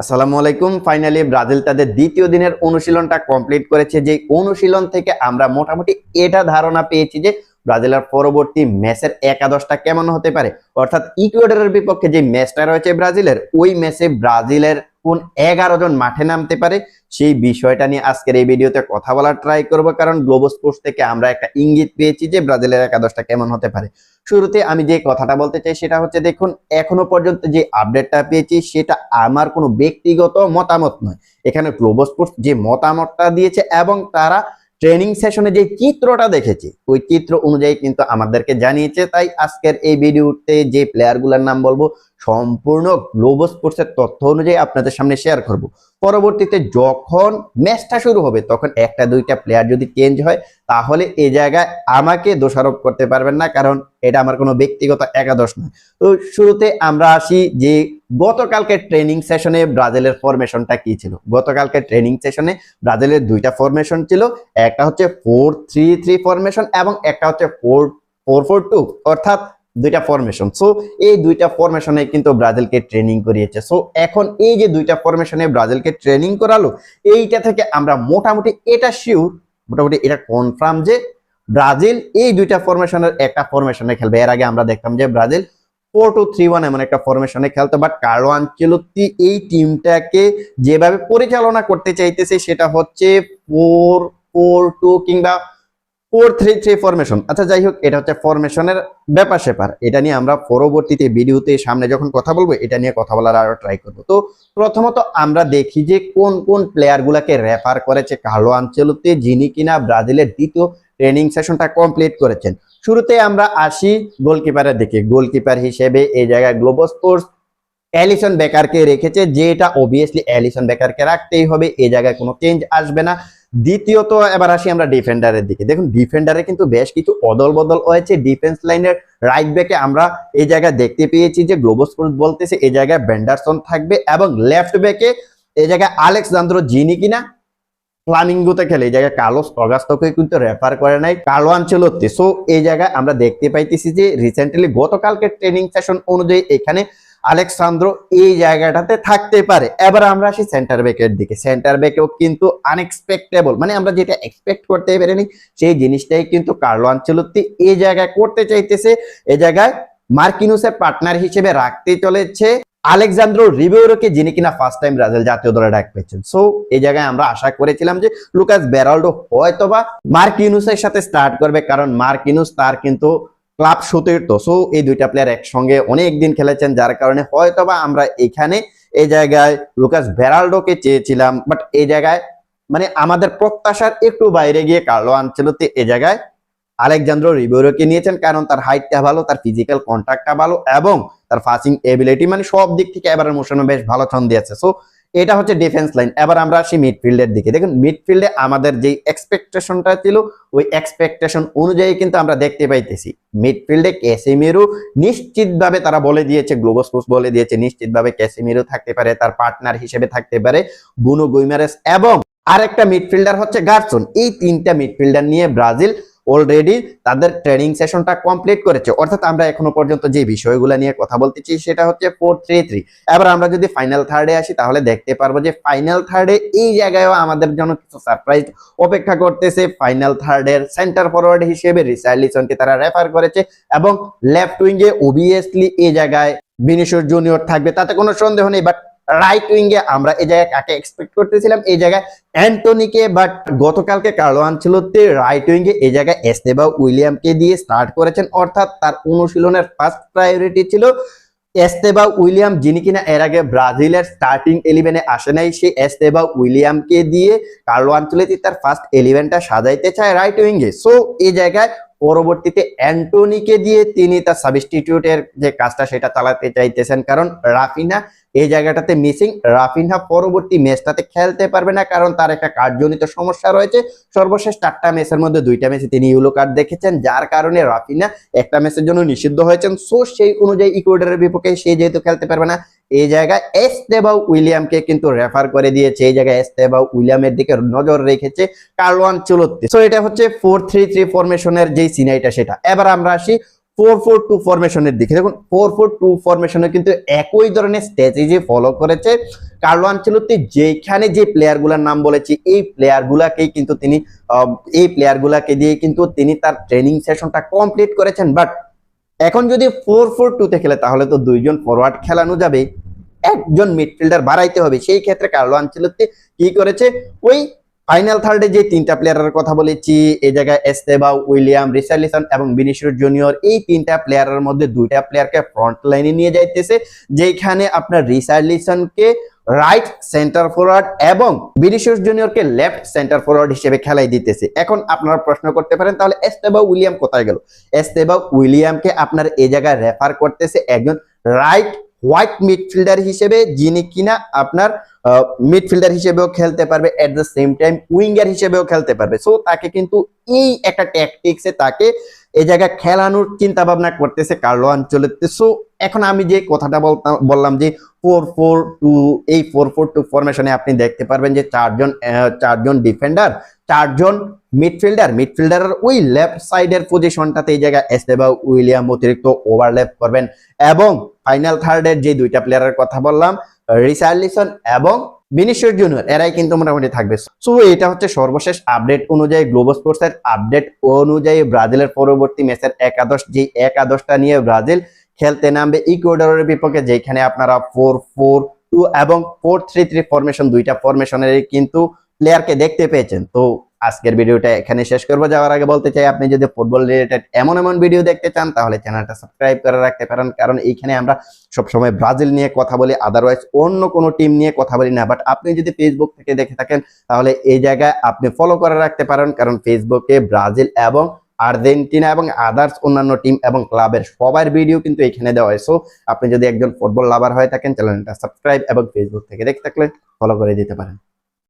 আসসালামু আলাইকুম। Finally Brazil তাদের দ্বিতীয় দিনের অনুশীলনটা কমপ্লিট করেছে। যে অনুশীলন থেকে আমরা মোটামুটি এটা ধারণা পেয়েছি যে ব্রাজিলের পরবর্তী ম্যাচের একাদশটা কেমন হতে পারে। অর্থাৎ ইকুয়েডরের বিপক্ষে যে ম্যাচটা রয়েছে ব্রাজিলের, ওই ম্যাচে ব্রাজিলের কোন এগারো জন মাঠে নামতে পারে। সেই বিষয়টা নিয়ে আজকের এই ভিডিওতে কথা বলার ট্রাই করব, কারণ গ্লোবো স্পোর্টস থেকে আমরা একটা ইঙ্গিত পেয়েছি যে ব্রাজিলের একাদশটা কেমন হতে পারে। শুরুতে আমি যে কথাটা বলতে চাই সেটা হচ্ছে, দেখুন, এখনও পর্যন্ত যে আপডেটটা পেয়েছি সেটা আমার কোনো ব্যক্তিগত মতামত নয়। এখানে গ্লোবো স্পোর্টস যে মতামতটা দিয়েছে এবং তারা ট্রেনিং সেশনে যে চিত্রটা দেখেছি, ওই চিত্র অনুযায়ী কিন্তু আমাদেরকে জানিয়েছে। তাই আজকের এই ভিডিওতে যে প্লেয়ারগুলোর নাম বলব, সম্পূর্ণ গ্লোবো স্পোর্টসের তথ্য অনুযায়ী আপনাদের সামনে শেয়ার করব। পরবর্তীতে যখন ম্যাচটা শুরু হবে, তখন একটা দুইটা প্লেয়ার যদি চেঞ্জ হয়, তাহলে এই জায়গায় আমাকে দোষারোপ করতে পারবেন না, কারণ এটা আমার কোনো ব্যক্তিগত একাদশ নয়। তো শুরুতে আমরা আসি যে গতকালকে ট্রেনিং সেশনে ব্রাজিলের ফরমেশনটা কি ছিল? গতকালকে ট্রেনিং সেশনে ব্রাজিলের দুইটা ফরমেশন ছিল, একটা হচ্ছে ফোর থ্রি থ্রি ফরমেশন এবং একটা হচ্ছে ফোর ফোর ফোর টু অর্থাৎ দুইটা ফরমেশন সো এই দুইটা ফরমেশনে কিন্তু ব্রাজিলকে ট্রেনিং করিয়েছে। সো এখন এই যে দুইটা ফরমেশনে ব্রাজিলকে ট্রেনিং করালো, এইটা থেকে আমরা মোটামুটি এটা শিওর মোটামুটি এটা কনফার্ম যে ব্রাজিল এই দুইটা ফরমেশনের একটা ফরমেশনে খেলবে। এর আগে আমরা দেখতাম যে Brazil four two three one এমন একটা ফরমেশনে খেলতো। বাট কার্লো আনচেলত্তি এই টিমটাকে যেভাবে পরিচালনা করতে চাইতেছে, সেটা হচ্ছে ফোর ফোর টু কিংবা ফোর থ্রি থ্রি ফরমেশন আচ্ছা যাই হোক, এটা হচ্ছে ফরমেশনের ব্যাপার স্যাপার। এটা নিয়ে আমরা পরবর্তীতে ভিডিওতে সামনে যখন কথা বলব, এটা নিয়ে কথা বলার আরও ট্রাই করব। তো প্রথমত আমরা দেখি যে কোন কোন প্লেয়ার গুলাকে রেফার করেছে কার্লো আনচেলত্তি যিনি কিনা ব্রাজিলের দ্বিতীয় ট্রেনিং সেশনটা কমপ্লিট করেছেন। শুরুতে আমরা আসি গোলকিপারের দিকে। গোলকিপার হিসেবে এই জায়গায় গ্লোবো স্পোর্টস অ্যালিসন বেকারকে রেখেছে, যেটা অবভিয়াসলি অ্যালিসন বেকারকে রাখতেই হবে, এই জায়গায় কোনো চেঞ্জ আসবে না। দ্বিতীয়ত এবার আসি আমরা ডিফেন্ডারের দিকে। দেখুন ডিফেন্ডারে কিন্তু বেশ কিছু অদল বদল হয়েছে ডিফেন্স লাইনের রাইট ব্যাকে আমরা এই জায়গায় দেখতে পেয়েছি যে গ্লোবো স্পোর্টস বলতেছে, এই জায়গায় বেন্ডারসন থাকবে এবং লেফট ব্যাকে এই জায়গায় আলেক্সান্দ্র জিনি কিনা ফ্লামিঙ্গোতে খেলে, এই জায়গায় কার্লোস অগাস্তকে কিন্তু রেফার করে নাই কার্লো আনচেলত্তি সো এই জায়গায় আমরা দেখতে পাইতেছি যে রিসেন্টলি গতকালকে ট্রেনিং সেশন অনুযায়ী এখানে আলেক্সান্দ্র এই জায়গাটাতে থাকতে পারে। এবার আমরা আসি সেন্টার ব্যাকের দিকে। সেন্টার ব্যাকেও কিন্তু আনএক্সপেক্টেবল মানে আমরা যেটা এক্সপেক্ট করতে পারিনি, সেই জিনিসটাই কিন্তু কার্লো আনচেলত্তি এই জায়গায় করতে চাইতেছে। এই জায়গায় মার্কিনুসের পার্টনার হিসেবে রাখতে চলেছে আলেকজান্দ্রো রিবেরোকে, যিনি কিনা ফার্স্ট টাইম ব্রাজিল জাতীয় দলে ডাক পেয়েছেন। সো এই জায়গায় আমরা আশা করেছিলাম যে লুকাস বেরাল্ডো হয়তোবা মার্কিনুসের সাথে স্টার্ট করবে, কারণ মার্ক মার্কিনুস তার কিন্তু ক্লাব সতীর্থ সো এই দুইটা প্লেয়ার একসঙ্গে অনেক দিন খেলেছেন, যার কারণে হয়তোবা আমরা এখানে এই জায়গায় লুকাস বেরাল্ডোকে চেয়েছিলাম। বাট এই জায়গায় মানে আমাদের প্রত্যাশার একটু বাইরে গিয়ে কার্লো আনচেলতে এই জায়গায় আলেকজান্দ্রো রিবেরোকে নিয়েছেন কারণ তার হাইটটা ভালো, তার ফিজিক্যাল কন্ট্যাক্টটা ভালো এবং তার ফাসিং এবিলিটি মানে সব দিক থেকে এবারের মোশনে বেশ ভালো ছন্দ দিয়েছে। সো এটা হচ্ছে ডিফেন্স লাইন এবার আমরা আসি মিডফিল্ডের দিকে। দেখুন মিডফিল্ডে আমাদের যে এক্সপেকটেশনটা ছিল, ওই এক্সপেকটেশন অনুযায়ী কিন্তু আমরা দেখতে পাইতেছি। মিডফিল্ডে ক্যাসিমিরু নিশ্চিতভাবে তারা বলে দিয়েছে গ্লোবো স্পোর্টস বলে দিয়েছে, নিশ্চিতভাবে ক্যাসিমিরু থাকতে পারে, তার পার্টনার হিসেবে থাকতে পারে বুনো গুইমারেস এবং আরেকটা মিডফিল্ডার হচ্ছে গার্সন। এই তিনটা মিডফিল্ডার নিয়ে ব্রাজিল অলরেডি তাদের ট্রেনিং সেশনটা কমপ্লিট করেছে। অর্থাৎ আমরা এখনও পর্যন্ত যে বিষয়গুলো নিয়ে কথা বলতেছি সেটা হচ্ছে ফোর থ্রি থ্রি এবার আমরা যদি ফাইনাল থার্ডে আসি, তাহলে দেখতে পারব যে ফাইনাল থার্ডে এই জায়গায়ও আমাদের জন্য কিছু সারপ্রাইজ অপেক্ষা করতেছে। ফাইনাল থার্ডের সেন্টার ফরওয়ার্ড হিসেবে রিসার্লিসনকে তারা রেফার করেছে এবং লেফট উইঙ্গে ওবিয়াসলি এই জায়গায় বিনিশোর জুনিয়র থাকবে। তাতে কোনো সন্দেহ নেই বাট রাইট উইঙ্গে আমরা এই জায়গায় কাকে এক্সপেক্ট করতেছিলাম? এই জায়গায় অ্যান্টনিকে বাট গতকালকে কার্লো আনচেলত্তি রাইট উইঙ্গে এই জায়গায় এস্তেবা উইলিয়ামকে দিয়ে স্টার্ট করেছেন। অর্থাৎ তার অনুশীলনের ফার্স্ট প্রায়োরিটি ছিল এস্তেবা উইলিয়াম, যিনি কিনা এর আগে ব্রাজিলের স্টার্টিং ইলেভেনে আসে নাই, সেই এস্তেবা উইলিয়ামকে দিয়ে কার্লো আনচেলত্তি তার ফার্স্ট ইলেভেনটা সাজাইতে চায় রাইট উইঙ্গে সো এই জায়গায় পরবর্তীতে অ্যান্টনিকে দিয়ে তিনি তার সাবস্টিটিউটের যে কাজটা, সেটা চালাতে চাইতেছেন। কারণ রাফিনা এই জায়গাটাতে মিসিং রাফিনহা পরবর্তী ম্যাচটাতে খেলতে পারবে না, কারণ তার একটা কার্ডজনিত সমস্যা রয়েছে। সর্বশেষ চারটা ম্যাচের মধ্যে দুইটা ম্যাচে তিনি ইউলো কার্ড দেখেছেন, যার কারণে রাফিনা একটা ম্যাচের জন্য নিষিদ্ধ হয়েছেন। সো সেই অনুযায়ী ইকুয়েডরের বিপক্ষে সে যেহেতু খেলতে পারবে না এই জায়গায় এস্তেবাউ উইলিয়ামকে কিন্তু রেফার করে দিয়েছে। এই জায়গায় এস্তেবাউ উইলিয়ামের দিকে নজর রেখেছে কার্লোয়ান চলত্তি। সো এটা হচ্ছে ফোর থ্রি থ্রি ফরমেশনের যে সিনাইটা সেটা। এবার আমরা আসি ফোর ফোর টু ফরমেশনের দিকে। দেখুন ফোর ফোর টু ফরমেশনে কিন্তু একই ধরনের স্ট্র্যাটেজি ফলো করেছে কার্লো আনচেলত্তি যেখানে যে প্লেয়ারগুলার নাম বলেছি, এই প্লেয়ার গুলাকেই কিন্তু তিনি এই প্লেয়ার গুলাকে দিয়ে কিন্তু তিনি তার ট্রেনিং সেশনটা কমপ্লিট করেছেন। বাট এখন যদি ফোর ফোর টুতে খেলে, তাহলে তো দুইজন ফরওয়ার্ড খেলানো যাবে একজন মিডফিল্ডার বাড়াইতে হবে। সেই ক্ষেত্রে কার্লো আনচেলত্তি কি করেছে? ওই ফাইনাল থার্ডে যে তিনটা প্লেয়ারের কথা বলেছি, এই জায়গায় এস্তেবা উইলিয়াম রিসার্লিসন এবং বিনিশিয়াস জুনিয়র, এই তিনটা প্লেয়ারের মধ্যে দুইটা প্লেয়ারকে ফ্রন্ট লাইনে নিয়ে যাইতেছে যেখানে আপনার রিসার্লিসনকে রাইট সেন্টার ফরওয়ার্ড এবং বিনিশিয়াস জুনিয়রকে লেফট সেন্টার ফরওয়ার্ড হিসেবে খেলাই দিতেছে। এখন আপনারা প্রশ্ন করতে পারেন, তাহলে এস্তেবা উইলিয়াম কোথায় গেল? এস্তেবা উইলিয়ামকে আপনার এই জায়গায় রেফার করতেছে একজন রাইট হোয়াইট মিডফিল্ডার হিসেবে যিনি কিনা আপনার মিডফিল্ডার হিসেবেও খেলতে পারবে at the same time winger হিসেবেও খেলতে পারবে। সো তাকে কিন্তু এই একটা ট্যাকটিক্সে তাকে এই জায়গায় খেলানোর চিন্তা ভাবনা করতেছে কার্লো আঞ্চলেতে। সো এখন আমি যে কথাটা বললাম যে ফোর ফোর টু এই ফোর ফোর টু ফরমেশনে আপনি দেখতে পারবেন যে চারজন চারজন ডিফেন্ডার চারজন মিডফিল্ডার মিডফিল্ডারের ওই লেফট সাইডের পজিশনটাতে এই জায়গায় এস্তেবা উইলিয়াম অতিরিক্ত ওভারল্যাপ করবেন। এবং ফাইনাল থার্ডের যে দুইটা প্লেয়ারের কথা বললাম রিসার্লিসন এবং বিনিশিয়াস জুনিয়র এরাই কিন্তু মোটামুটি থাকবে। সো এটা হচ্ছে সর্বশেষ আপডেট অনুযায়ী গ্লোবো স্পোর্টসের আপডেট অনুযায়ী ব্রাজিলের পরবর্তী ম্যাচের একাদশ যে একাদশটা নিয়ে ব্রাজিল খেলতে নামবে ইকুয়েডরের বিপক্ষে, যেখানে আপনারা ফোর ফোর টু এবং ফোর থ্রি থ্রি ফরমেশন দুইটা ফরমেশনের কিন্তু প্লেয়ারকে দেখতে পেয়েছেন। তো আজকের ভিডিওটা এখানে শেষ করব। যাওয়ার আগে বলতে চাই, আপনি যদি ফুটবল রিলেটেড এমন এমন ভিডিও দেখতে চান, তাহলে চ্যানেলটা সাবস্ক্রাইব করে রাখতে পারেন। কারণ এইখানে আমরা সবসময় ব্রাজিল নিয়ে কথা বলি আদারওয়াইজ অন্য কোনো টিম নিয়ে কথা বলি না। বাট আপনি যদি ফেসবুক থেকে দেখে থাকেন, তাহলে এই জায়গায় আপনি ফলো করে রাখতে পারেন। কারণ ফেসবুকে ব্রাজিল এবং আর্জেন্টিনা এবং আদার্স অন্যান্য টিম এবং ক্লাবের সবার ভিডিও কিন্তু এখানে দেওয়া হয়। সো আপনি যদি একজন ফুটবল লাভার হয়ে থাকেন চ্যানেলটা সাবস্ক্রাইব এবং ফেসবুক থেকে দেখে থাকলে ফলো করে দিতে পারেন।